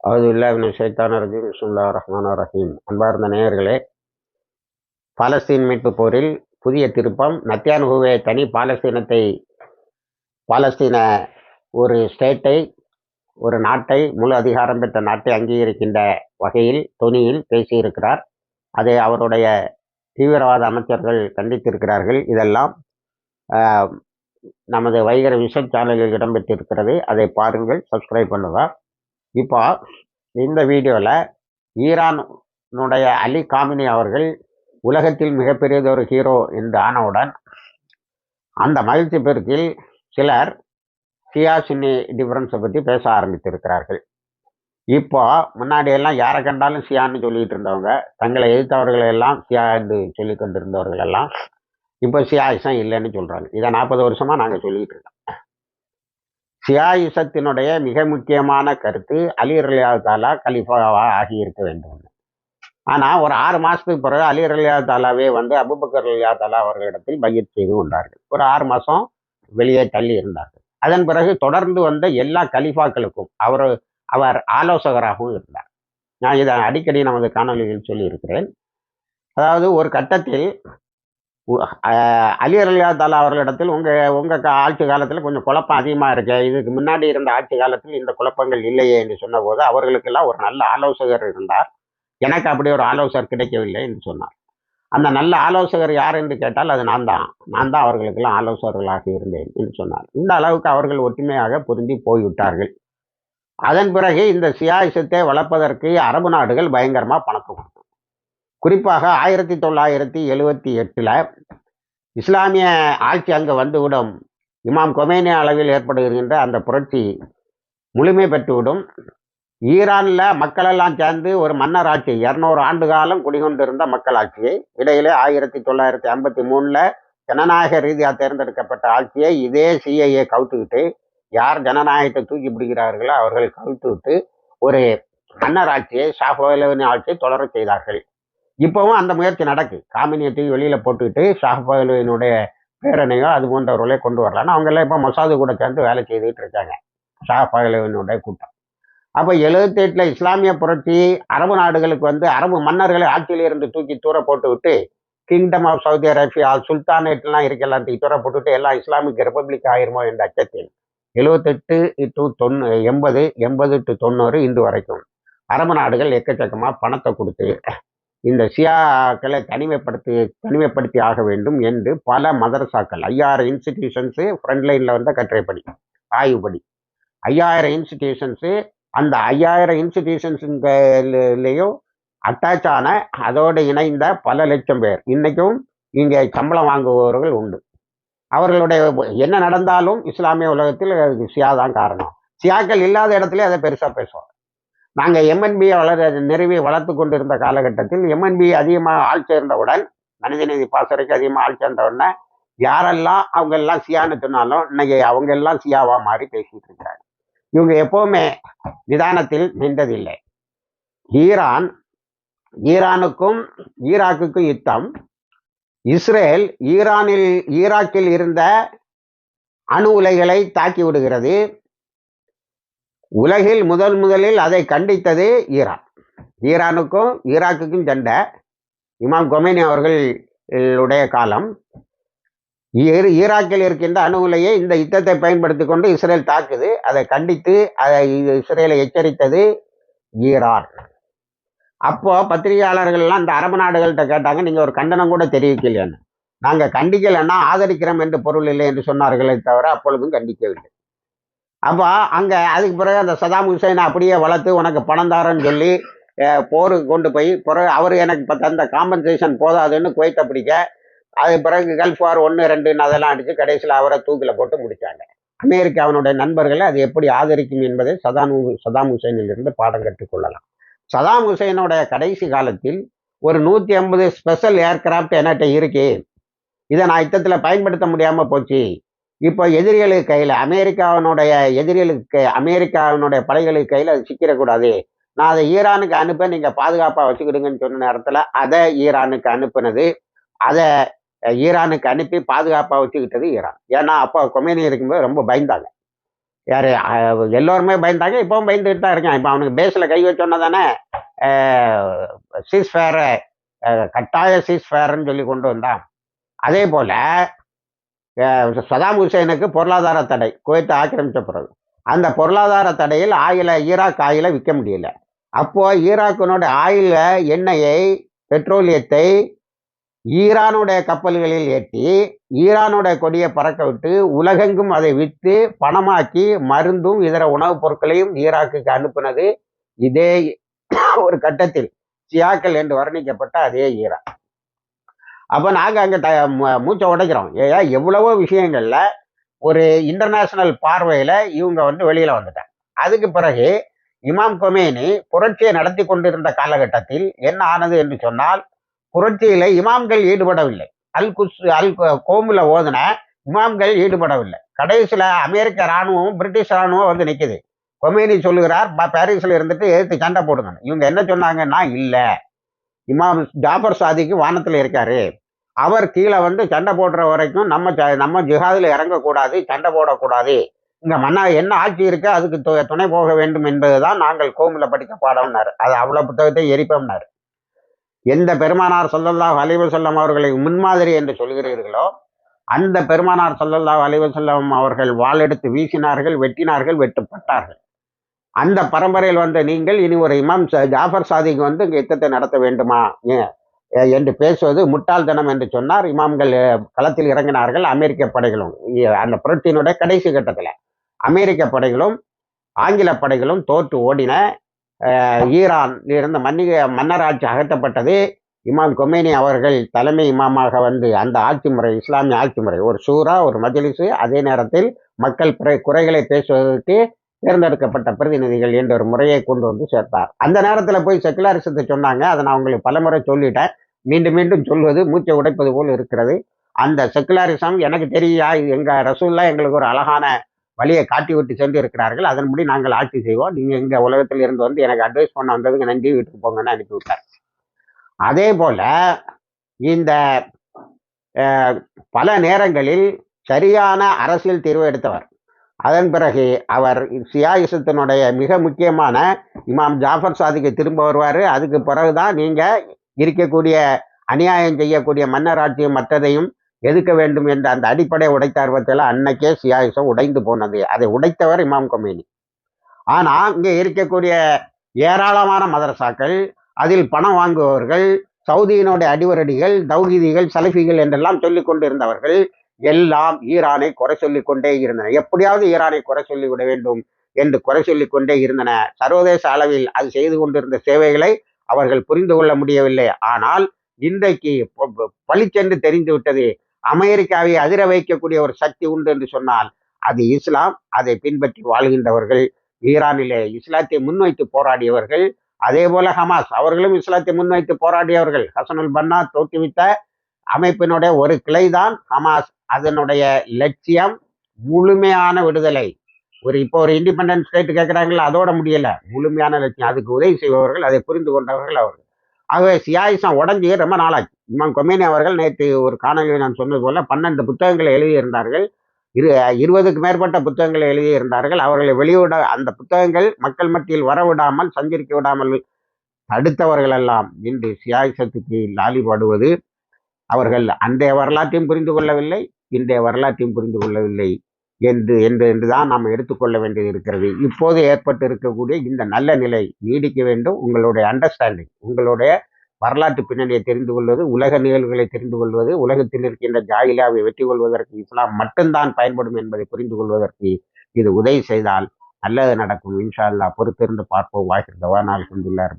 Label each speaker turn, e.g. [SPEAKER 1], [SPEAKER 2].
[SPEAKER 1] அது இல்லாவின் சைத்தான ரஜீம். சுல்லா ரஹ்மான் ரஹீம். அன்பார்ந்த நேயர்களே பாலஸ்தீன் மீட்பு போரில் புதிய திருப்பம் நத்தியானுகுவே தனி பாலஸ்தீனத்தை பாலஸ்தீன ஒரு ஸ்டேட்டை ஒரு நாட்டை முழு அதிகாரம் பெற்ற நாட்டை அங்கீகரிக்கின்ற வகையில் தொனியில் பேசியிருக்கிறார். அதை அவருடைய தீவிரவாத அமைச்சர்கள் கண்டித்திருக்கிறார்கள். இதெல்லாம் நமது வைகர விஷ சேனலில் இடம்பெற்றிருக்கிறது. அதை பாருங்கள் சப்ஸ்கிரைப் பண்ணுங்க. இப்போ இந்த வீடியோவில் ஈரானுடைய அலி காமினி அவர்கள் உலகத்தில் மிகப்பெரியதொரு ஹீரோ என்று ஆனவுடன் அந்த மகிழ்ச்சி பெருக்கில் சிலர் சியா சுன்னி டிஃப்ரென்ஸை பற்றி பேச ஆரம்பித்திருக்கிறார்கள். இப்போ முன்னாடியெல்லாம் யாரை கண்டாலும் சியான்னு சொல்லிகிட்டு இருந்தவங்க தங்களை எதிர்த்தவர்கள் எல்லாம் சியா என்று சொல்லி கொண்டிருந்தவர்கள் எல்லாம் இப்போ சியாயிசம் இல்லைன்னு சொல்கிறாங்க இதை நாற்பது வருஷமாக நாங்கள் சொல்லிகிட்டு இருக்கோம். சியாயுசத்தினுடைய மிக முக்கியமான கருத்து அலி தாலா கலிஃபாவாக ஆகியிருக்க வேண்டும். ஆனால் ஒரு ஆறு மாதத்துக்கு பிறகு அலி ரலியா தாலாவே வந்து அபுபக்கர் தாலா அவர்களிடத்தில் பயிர் செய்து கொண்டார்கள். ஒரு ஆறு மாதம் வெளியே தள்ளி இருந்தார்கள். அதன் பிறகு தொடர்ந்து வந்த எல்லா கலிஃபாக்களுக்கும் அவர் அவர் ஆலோசகராகவும் இருந்தார். நான் இதை அடிக்கடி நமது காணொலியில் சொல்லியிருக்கிறேன். அதாவது ஒரு கட்டத்தில் அலி அலியா தாலா அவர்களிடத்தில் உங்கள் உங்கள் ஆட்சி காலத்தில் கொஞ்சம் குழப்பம் அதிகமாக இருக்கு. இதுக்கு முன்னாடி இருந்த ஆட்சி காலத்தில் இந்த குழப்பங்கள் இல்லையே என்று சொன்னபோது அவர்களுக்கெல்லாம் ஒரு நல்ல ஆலோசகர் இருந்தார். எனக்கு அப்படி ஒரு ஆலோசகர் கிடைக்கவில்லை என்று சொன்னார். அந்த நல்ல ஆலோசகர் யார் என்று கேட்டால் அது நான் தான். நான் தான் அவர்களுக்கெல்லாம் ஆலோசகர்களாக இருந்தேன் என்று சொன்னார். இந்த அளவுக்கு அவர்கள் ஒற்றுமையாக பொருந்தி போய்விட்டார்கள். அதன் பிறகு இந்த சியாயிசத்தை வளர்ப்பதற்கு அரபு நாடுகள் பயங்கரமாக பணத்தை குறிப்பாக ஆயிரத்தி தொள்ளாயிரத்தி எழுவத்தி எட்டில் இஸ்லாமிய ஆட்சி அங்கே வந்துவிடும். இமாம் கொமேனி அளவில் ஏற்படுகின்ற அந்த புரட்சி முழுமை பெற்றுவிடும். ஈரானில் மக்களெல்லாம் சேர்ந்து ஒரு மன்னர் ஆட்சி இரநூறு ஆண்டு காலம் குடிகொண்டிருந்த மக்களாட்சியை இடையிலே ஆயிரத்தி தொள்ளாயிரத்தி ஐம்பத்தி மூணில் ஜனநாயக ரீதியாக தேர்ந்தெடுக்கப்பட்ட ஆட்சியை இதே சிஐஏ கவுத்துக்கிட்டு யார் ஜனநாயகத்தை தூக்கி பிடிக்கிறார்களோ அவர்கள் கவிழ்த்து விட்டு ஒரு மன்னர் ஆட்சியை ஷாஃபோலவின் ஆட்சியை தொடர செய்தார்கள். இப்போவும் அந்த முயற்சி நடக்கு. காமினியத்தையும் வெளியில் போட்டுக்கிட்டு ஷாஃபோலவினுடைய பேரனையோ அது போன்றவர்களே கொண்டு வரலான்னு அவங்கெல்லாம் இப்போ மொசாது கூட சேர்ந்து வேலை செய்துட்டு இருக்காங்க. ஷாஃபோலவினுடைய கூட்டம். அப்போ எழுபத்தெட்டில் இஸ்லாமிய புரட்சி அரபு நாடுகளுக்கு வந்து அரபு மன்னர்களை ஆட்சியில் இருந்து தூக்கி தூர போட்டு விட்டு கிங்டம் ஆஃப் சவுதி அரேபியா சுல்தானேட்லாம் இருக்கலாம் தூக்கி தூர போட்டுவிட்டு எல்லாம் இஸ்லாமிக் ரிப்பப்ளிக் ஆயிருமோ என்ற அச்சத்தில் எழுபத்தெட்டு டு தொண்ணூ எண்பது எண்பது டு தொண்ணூறு இன்று வரைக்கும் அரபு நாடுகள் எக்கச்சக்கமாக பணத்தை கொடுத்து இந்த சியாக்களை தனிமைப்படுத்தி தனிமைப்படுத்தி ஆக வேண்டும் என்று பல மதரசாக்கள் ஐயாயிரம் இன்ஸ்டிடியூஷன்ஸு ஃப்ரண்ட்லைனில் வந்த கட்டுரைப்படி ஆய்வுபடி ஐயாயிரம் இன்ஸ்டிடியூஷன்ஸு அந்த ஐயாயிரம் இன்ஸ்டிடியூஷன்ஸுங்களையும் அட்டாச் ஆன அதோடு இணைந்த பல லட்சம் பேர். இன்றைக்கும் இங்கே சம்பளம் வாங்குபவர்கள் உண்டு. அவர்களுடைய என்ன நடந்தாலும் இஸ்லாமிய உலகத்தில் அதுக்கு சியா தான் காரணம். சியாக்கள் இல்லாத இடத்துல அதை பெருசாக பேசுவோம் நாங்கள் எம்என்பியை வளர நிறுவி வளர்த்து கொண்டிருந்த காலகட்டத்தில் எம்என்பி அதிகமாக ஆள் சேர்ந்தவுடன் மனிதநீதி பாசறைக்கு அதிகமாக ஆள் சேர்ந்தவுடனே யாரெல்லாம் அவங்க எல்லாம் சியான்னு சொன்னாலும் இன்னைக்கு அவங்க எல்லாம் சியாவா மாறி பேசிட்டு இருக்கிறாங்க. இவங்க எப்பவுமே நிதானத்தில் நின்றதில்லை. ஈரான் ஈரானுக்கும் ஈராக்குக்கும் யுத்தம். இஸ்ரேல் ஈரானில் ஈராக்கில் இருந்த அணு உலைகளை தாக்கி விடுகிறது. உலகில் முதல் முதலில் அதை கண்டித்தது ஈரான். ஈரானுக்கும் ஈராக்குக்கும் சண்டை இமாம் கொமேனி அவர்களுடைய காலம். ஈராக்கில் இருக்கின்ற அணுகுலையே இந்த யுத்தத்தை பயன்படுத்தி கொண்டு இஸ்ரேல் தாக்குது. அதை கண்டித்து அதை இஸ்ரேலை எச்சரித்தது ஈரான். அப்போ பத்திரிகையாளர்கள்லாம் இந்த அரபு நாடுகள்கிட்ட கேட்டாங்க நீங்கள் ஒரு கண்டனம் கூட தெரிவிக்கலையான்னு. நாங்கள் கண்டிக்கலைன்னா ஆதரிக்கிறோம் என்று பொருள் இல்லை என்று சொன்னார்களே தவிர அப்பொழுதும் கண்டிக்கவில்லை. அப்போ அங்கே அதுக்கு பிறகு அந்த சதாம் ஹுசைனை அப்படியே வளர்த்து உனக்கு பணம் தாரன்னு சொல்லி போருக்கு கொண்டு போய் பிறகு அவர் எனக்கு இப்போ தந்த காம்பன்சேஷன் போதாதுன்னு குவைத்தை பிடிக்க அது பிறகு கல்ஃப் வார் ஒன்று ரெண்டுன்னு அதெல்லாம் அடித்து கடைசியில் அவரை தூக்கில் போட்டு முடித்தாங்க அமெரிக்காவினுடைய நண்பர்களை அது எப்படி ஆதரிக்கும் என்பதை சதாம் சதாம் ஹுசைனிலிருந்து பாடம் கற்றுக்கொள்ளலாம் சதாம் ஹுசைனுடைய கடைசி காலத்தில் ஒரு நூற்றி ஐம்பது ஸ்பெஷல் ஏர்கிராஃப்ட் என்கிட்ட இருக்கு. இதை நான் யுத்தத்தில் பயன்படுத்த முடியாமல் போச்சு. இப்போ எதிரிகளுக்கு கையில் அமெரிக்காவினுடைய எதிரிகளுக்கு அமெரிக்காவினுடைய படைகளுக்கு கையில் அது சிக்கிடக்கூடாது. நான் அதை ஈரானுக்கு அனுப்ப நீங்கள் பாதுகாப்பாக வச்சுக்கிடுங்கன்னு சொன்ன நேரத்தில் அதை ஈரானுக்கு அனுப்புனது. அதை ஈரானுக்கு அனுப்பி பாதுகாப்பாக வச்சுக்கிட்டது ஈரான். ஏன்னா அப்போ கொமேனி இருக்கும்போது ரொம்ப பயந்தாங்க. யார் எல்லோருமே பயந்தாங்க இப்போவும் பயந்துக்கிட்டு தான் இருக்கான் இப்போ அவனுக்கு பேஸில் கை வச்சோன்னா தானே சீஸ் ஃபேரை கட்டாய சீஸ் ஃபேர்னு சொல்லி கொண்டு வந்தான். அதே போல் சதாம் ஹுசேனுக்கு பொருளாதார தடை. குவைத்தை ஆக்கிரமித்த பிறகு. அந்த பொருளாதார தடையில் ஆயிலை ஈராக் ஆயிலை விற்க முடியல. அப்போது ஈராக்கினுடைய ஆயில எண்ணெயை பெட்ரோலியத்தை ஈரானுடைய கப்பல்களில் ஏற்றி ஈரானுடைய கொடியை பறக்க விட்டு உலகெங்கும் அதை விற்று பணமாக்கி மருந்தும் இதர உணவுப் பொருட்களையும் ஈராக்குக்கு அனுப்புனது இதே ஒரு கட்டத்தில். சியாக்கள் என்று வர்ணிக்கப்பட்ட அதே ஈரான் அப்போ நாங்கள் அங்கே த மூச்சை உடைக்கிறோம். ஏயா எவ்வளவோ விஷயங்களில் ஒரு இன்டர்நேஷ்னல் பார்வையில் இவங்க வந்து வெளியில் வந்துட்டாங்க. அதுக்கு பிறகு இமாம் கொமேனி புரட்சியை நடத்தி கொண்டிருந்த காலகட்டத்தில் என்ன ஆனது என்று சொன்னால் புரட்சியில் இமாம்கள் ஈடுபடவில்லை. அல் குஸ் அல் கோமில் ஓதுன இமாம்கள் ஈடுபடவில்லை. கடைசியில் அமெரிக்க இராணுவம் பிரிட்டிஷ் இராணுவம் வந்து நிற்குது கொமேனி சொல்லுகிறார் பாரிஸில் இருந்துட்டு எதிர்த்து சண்டை போடுங்க இவங்க என்ன சொன்னாங்கன்னா இல்லை இமாம் ஜாஃபர் சாதிக்கு வானத்தில் இருக்காரு. அவர் கீழே வந்து சண்டை போடுற வரைக்கும் நம்ம நம்ம ஜிஹாதில் இறங்கக்கூடாது சண்டை போடக்கூடாது. இங்கே மன்னா என்ன ஆட்சி இருக்கு அதுக்கு துணை போக வேண்டும் என்பதுதான் நாங்கள் கோமில் படிக்க பாடம்னார். அது அவ்வளோ புத்தகத்தை எரிப்போம்னார். எந்த பெருமானார் சொல்லல்லா அலைவ செல்லம் அவர்களை முன்மாதிரி என்று சொல்கிறீர்களோ அந்த பெருமானார் சொல்லல்லா அலைவ செல்லம் அவர்கள் வாளெடுத்து வீசினார்கள் வெட்டினார்கள் வெட்டுப்பட்டார்கள். அந்த பரம்பரையில் வந்த நீங்கள் இனி ஒரு இமாம் ஜாஃபர் சாதிக்கு வந்து இங்கே யுத்தத்தை நடத்த வேண்டுமா? என்று பேசுவது முட்டாள்தனம் என்று சொன்னார். இமாம்கள் களத்தில் இறங்கினார்கள். அமெரிக்க படைகளும் அந்த புரட்சியினுடைய கடைசி கட்டத்தில் அமெரிக்க படைகளும் ஆங்கில படைகளும் தோற்று ஓடின ஈரான் இருந்த மன்னிக மன்னராட்சி அகற்றப்பட்டது. இமாம் கொமேனி அவர்கள் தலைமை இமாமாக வந்து அந்த ஆட்சி முறை இஸ்லாமிய ஆட்சி முறை ஒரு சூறா ஒரு மஜலிசு அதே நேரத்தில் மக்கள் குறைகளை பேசுவதற்கு தேர்ந்தெடுக்கப்பட்ட பிரதிநிதிகள் என்ற ஒரு முறையை கொண்டு வந்து சேர்த்தார். அந்த நேரத்தில் போய் செக்குலாரிசத்தை சொன்னாங்க. அதை நான் உங்களுக்கு பலமுறை சொல்லிட்டேன். மீண்டும் மீண்டும் சொல்வது மூச்சை உடைப்பது போல் இருக்கிறது. அந்த செக்குலரிசம் எனக்கு தெரியா? எங்கள் ரசூல்லா எங்களுக்கு ஒரு அழகான வழியை காட்டி விட்டு சென்று இருக்கிறார்கள் அதன்படி நாங்கள் ஆட்சி செய்வோம். நீங்கள் இங்கே உலகத்தில் இருந்து வந்து எனக்கு அட்வைஸ் பண்ண வந்ததுங்க நன்றி. வீட்டுக்கு போங்கன்னு அனுப்பி விட்டார். அதே போல் இந்த பல நேரங்களில் சரியான அரசியல் தீர்வு எடுத்தவர். அதன் பிறகு அவர் சியாயுசத்தினுடைய மிக முக்கியமான இமாம் ஜாஃபர் சாதிக்கு திரும்ப வருவார். அதுக்கு பிறகுதான் நீங்கள் இருக்கக்கூடிய அநியாயம் செய்யக்கூடிய மன்னராட்சியும் மற்றதையும் எதுக்க வேண்டும் என்ற அந்த அடிப்படை உடைத்த அருவத்தில் அன்னைக்கே சியாயுசம் உடைந்து போனது. அதை உடைத்தவர் இமாம் கொமேனி. ஆனால் இங்கே இருக்கக்கூடிய ஏராளமான மதரசாக்கள் அதில் பணம் வாங்குபவர்கள் சவுதியினுடைய அடிவரடிகள் தௌஹீதிகள் சலஃபிகள் என்றெல்லாம் சொல்லிக் கொண்டிருந்தவர்கள் எல்லாம் ஈரானை குறை சொல்லி கொண்டே இருந்தன. எப்படியாவது ஈரானை குறை சொல்லிவிட வேண்டும் என்று குறை சொல்லி கொண்டே இருந்தன. சர்வதேச அளவில் அது செய்து கொண்டிருந்த சேவைகளை அவர்கள் புரிந்து கொள்ள முடியவில்லை. ஆனால் இன்றைக்கு பளிச்சென்று தெரிந்து விட்டது. அமெரிக்காவை அதிர வைக்கக்கூடிய ஒரு சக்தி உண்டு என்று சொன்னால் அது இஸ்லாம் அதை பின்பற்றி வாழ்கின்றவர்கள். ஈரானிலே இஸ்லாத்தை முன்வைத்து போராடியவர்கள். அதே போல ஹமாஸ் அவர்களும் இஸ்லாத்தை முன்வைத்து போராடியவர்கள். ஹசனுல் பன்னா தோற்றுவித்த அமைப்பினுடைய ஒரு கிளைதான் ஹமாஸ். அதனுடைய லட்சியம் முழுமையான விடுதலை. ஒரு இப்போ ஒரு இண்டிபெண்டன்ஸ் ஸ்டேட் கேட்குறாங்களா அதோட முடியல. முழுமையான லட்சியம். அதுக்கு உதவி செய்பவர்கள் அதை புரிந்து கொண்டவர்கள் அவர்கள். ஆகவே சியாயிசம் உடஞ்சி ரொம்ப நாளாச்சு. இமாம் கொமேனி அவர்கள் நேற்று ஒரு காணொலியில் நான் சொன்னது போல பன்னெண்டு புத்தகங்களை எழுதியிருந்தார்கள். இரு இருபதுக்கு மேற்பட்ட புத்தகங்களை எழுதியிருந்தார்கள். அவர்களை வெளியிட அந்த புத்தகங்கள் மக்கள் மத்தியில் வரவிடாமல் சஞ்சரிக்க விடாமல் தடுத்தவர்களெல்லாம் இன்று சியாயிசத்துக்கு லாலிபாடுவது அவர்கள் அந்த வரலாற்றையும் புரிந்து கொள்ளவில்லை இன்றைய வரலாற்றையும் புரிந்து கொள்ளவில்லை என்று என்று என்று தான் நாம் எடுத்துக்கொள்ள வேண்டியது இருக்கிறது. இப்போது ஏற்பட்டு இருக்கக்கூடிய இந்த நல்ல நிலை நீடிக்க வேண்டும். உங்களுடைய அண்டர்ஸ்டாண்டிங் உங்களுடைய வரலாற்று பின்னணியை தெரிந்து கொள்வது உலக நிகழ்வுகளை தெரிந்து கொள்வது உலகத்தில் இருக்கின்ற ஜாயிலாவை வெற்றி கொள்வதற்கு இஸ்லாம் மட்டும்தான் பயன்படும் என்பதை புரிந்து கொள்வதற்கு இது உதவி செய்தால் நல்லது நடக்கும். இன்ஷா அல்லா பொறுத்திருந்து பார்ப்போம். வாகிருந்தவா நாள் கொண்டுள்ளார்